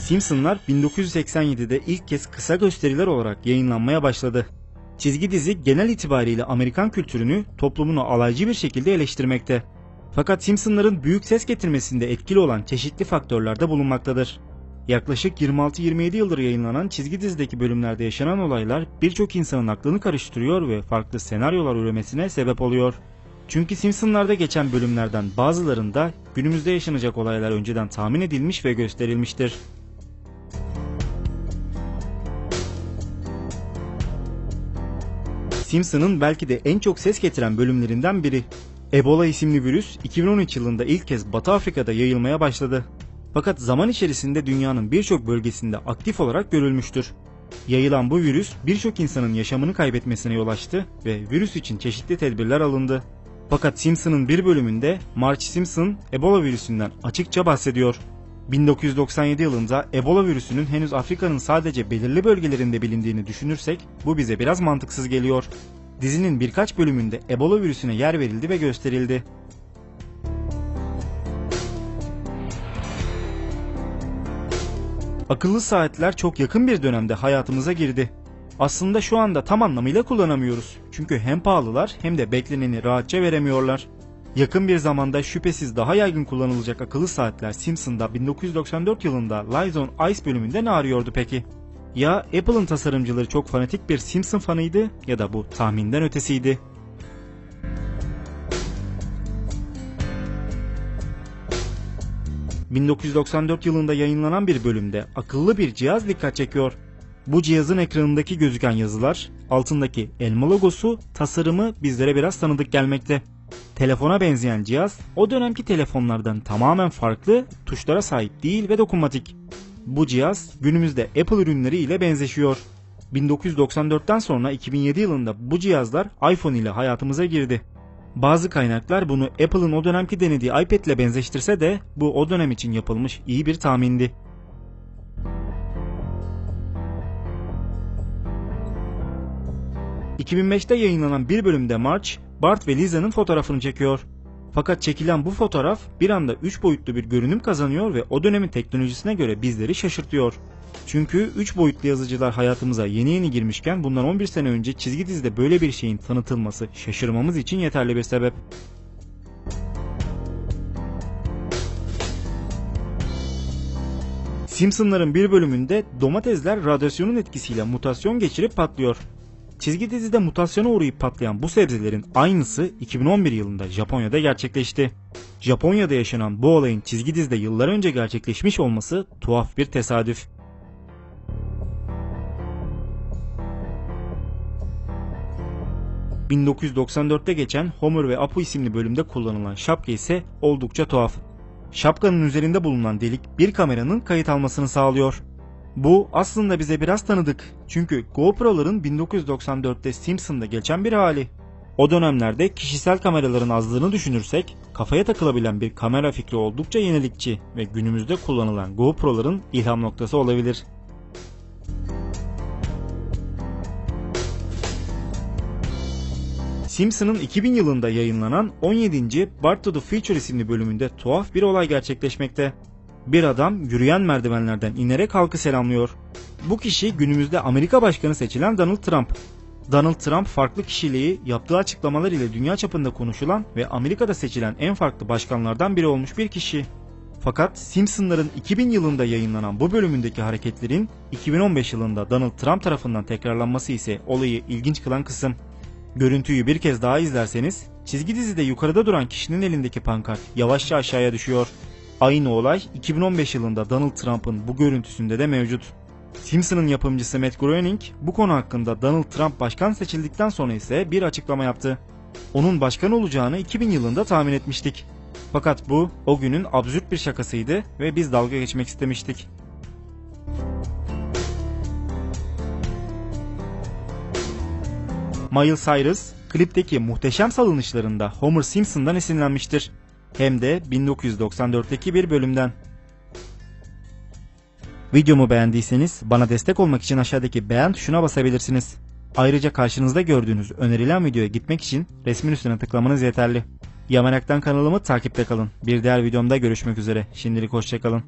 Simpsonlar 1987'de ilk kez kısa gösteriler olarak yayınlanmaya başladı. Çizgi dizi genel itibariyle Amerikan kültürünü, toplumunu alaycı bir şekilde eleştirmekte. Fakat Simpsonların büyük ses getirmesinde etkili olan çeşitli faktörler de bulunmaktadır. Yaklaşık 26-27 yıldır yayınlanan çizgi dizideki bölümlerde yaşanan olaylar birçok insanın aklını karıştırıyor ve farklı senaryolar üremesine sebep oluyor. Çünkü Simpsonlarda geçen bölümlerden bazılarında günümüzde yaşanacak olaylar önceden tahmin edilmiş ve gösterilmiştir. Simpson'ın belki de en çok ses getiren bölümlerinden biri. Ebola isimli virüs 2013 yılında ilk kez Batı Afrika'da yayılmaya başladı. Fakat zaman içerisinde dünyanın birçok bölgesinde aktif olarak görülmüştür. Yayılan bu virüs birçok insanın yaşamını kaybetmesine yol açtı ve virüs için çeşitli tedbirler alındı. Fakat Simpson'ın bir bölümünde Marge Simpson Ebola virüsünden açıkça bahsediyor. 1997 yılında Ebola virüsünün henüz Afrika'nın sadece belirli bölgelerinde bilindiğini düşünürsek bu bize biraz mantıksız geliyor. Dizinin birkaç bölümünde Ebola virüsüne yer verildi ve gösterildi. Akıllı saatler çok yakın bir dönemde hayatımıza girdi. Aslında şu anda tam anlamıyla kullanamıyoruz. Çünkü hem pahalılar hem de bekleneni rahatça veremiyorlar. Yakın bir zamanda şüphesiz daha yaygın kullanılacak akıllı saatler Simpson'da 1994 yılında Lies on Ice bölümünde ne arıyordu peki? Ya Apple'ın tasarımcıları çok fanatik bir Simpson fanıydı ya da bu tahminden ötesiydi. ...1994 yılında yayınlanan bir bölümde akıllı bir cihaz dikkat çekiyor. Bu cihazın ekranındaki gözüken yazılar, altındaki elma logosu, tasarımı bizlere biraz tanıdık gelmekte. Telefona benzeyen cihaz o dönemki telefonlardan tamamen farklı, tuşlara sahip değil ve dokunmatik. Bu cihaz günümüzde Apple ürünleri ile benzeşiyor. 1994'ten sonra 2007 yılında bu cihazlar iPhone ile hayatımıza girdi. Bazı kaynaklar bunu Apple'ın o dönemki denediği iPad ile benzeştirse de bu o dönem için yapılmış iyi bir tahmindi. ...2005'te yayınlanan bir bölümde Marge, Bart ve Lisa'nın fotoğrafını çekiyor. Fakat çekilen bu fotoğraf bir anda 3 boyutlu bir görünüm kazanıyor ve o dönemin teknolojisine göre bizleri şaşırtıyor. Çünkü 3 boyutlu yazıcılar hayatımıza yeni yeni girmişken bundan 11 sene önce çizgi dizide böyle bir şeyin tanıtılması şaşırmamız için yeterli bir sebep. Simpsonların bir bölümünde domatesler radyasyonun etkisiyle mutasyon geçirip patlıyor. Çizgi dizide mutasyona uğrayıp patlayan bu sebzelerin aynısı 2011 yılında Japonya'da gerçekleşti. Japonya'da yaşanan bu olayın çizgi dizide yıllar önce gerçekleşmiş olması tuhaf bir tesadüf. ...1994'te geçen Homer ve Apu isimli bölümde kullanılan şapka ise oldukça tuhaf. Şapkanın üzerinde bulunan delik bir kameranın kayıt almasını sağlıyor. Bu aslında bize biraz tanıdık. Çünkü GoPro'ların 1994'te Simpson'da geçen bir hali. O dönemlerde kişisel kameraların azlığını düşünürsek kafaya takılabilen bir kamera fikri oldukça yenilikçi ve günümüzde kullanılan GoPro'ların ilham noktası olabilir. Simpson'ın 2000 yılında yayınlanan 17. Bart to the Future isimli bölümünde tuhaf bir olay gerçekleşmekte. Bir adam yürüyen merdivenlerden inerek halkı selamlıyor. Bu kişi günümüzde Amerika Başkanı seçilen Donald Trump. Donald Trump farklı kişiliği, yaptığı açıklamalar ile dünya çapında konuşulan ve Amerika'da seçilen en farklı başkanlardan biri olmuş bir kişi. Fakat Simpsonların 2000 yılında yayınlanan bu bölümündeki hareketlerin 2015 yılında Donald Trump tarafından tekrarlanması ise olayı ilginç kılan kısım. Görüntüyü bir kez daha izlerseniz çizgi dizide yukarıda duran kişinin elindeki pankart yavaşça aşağıya düşüyor. Aynı olay 2015 yılında Donald Trump'ın bu görüntüsünde de mevcut. Simpson'ın yapımcısı Matt Groening bu konu hakkında Donald Trump başkan seçildikten sonra ise bir açıklama yaptı. Onun başkan olacağını 2000 yılında tahmin etmiştik. Fakat bu o günün absürt bir şakasıydı ve biz dalga geçmek istemiştik. Miles Cyrus klipteki muhteşem salınışlarında Homer Simpson'dan esinlenmiştir. Hem de 1994'teki bir bölümden. Videomu beğendiyseniz bana destek olmak için aşağıdaki beğen tuşuna basabilirsiniz. Ayrıca karşınızda gördüğünüz önerilen videoya gitmek için resmin üstüne tıklamanız yeterli. Yamaraktan kanalımı takipte kalın. Bir diğer videomda görüşmek üzere. Şimdilik hoşçakalın.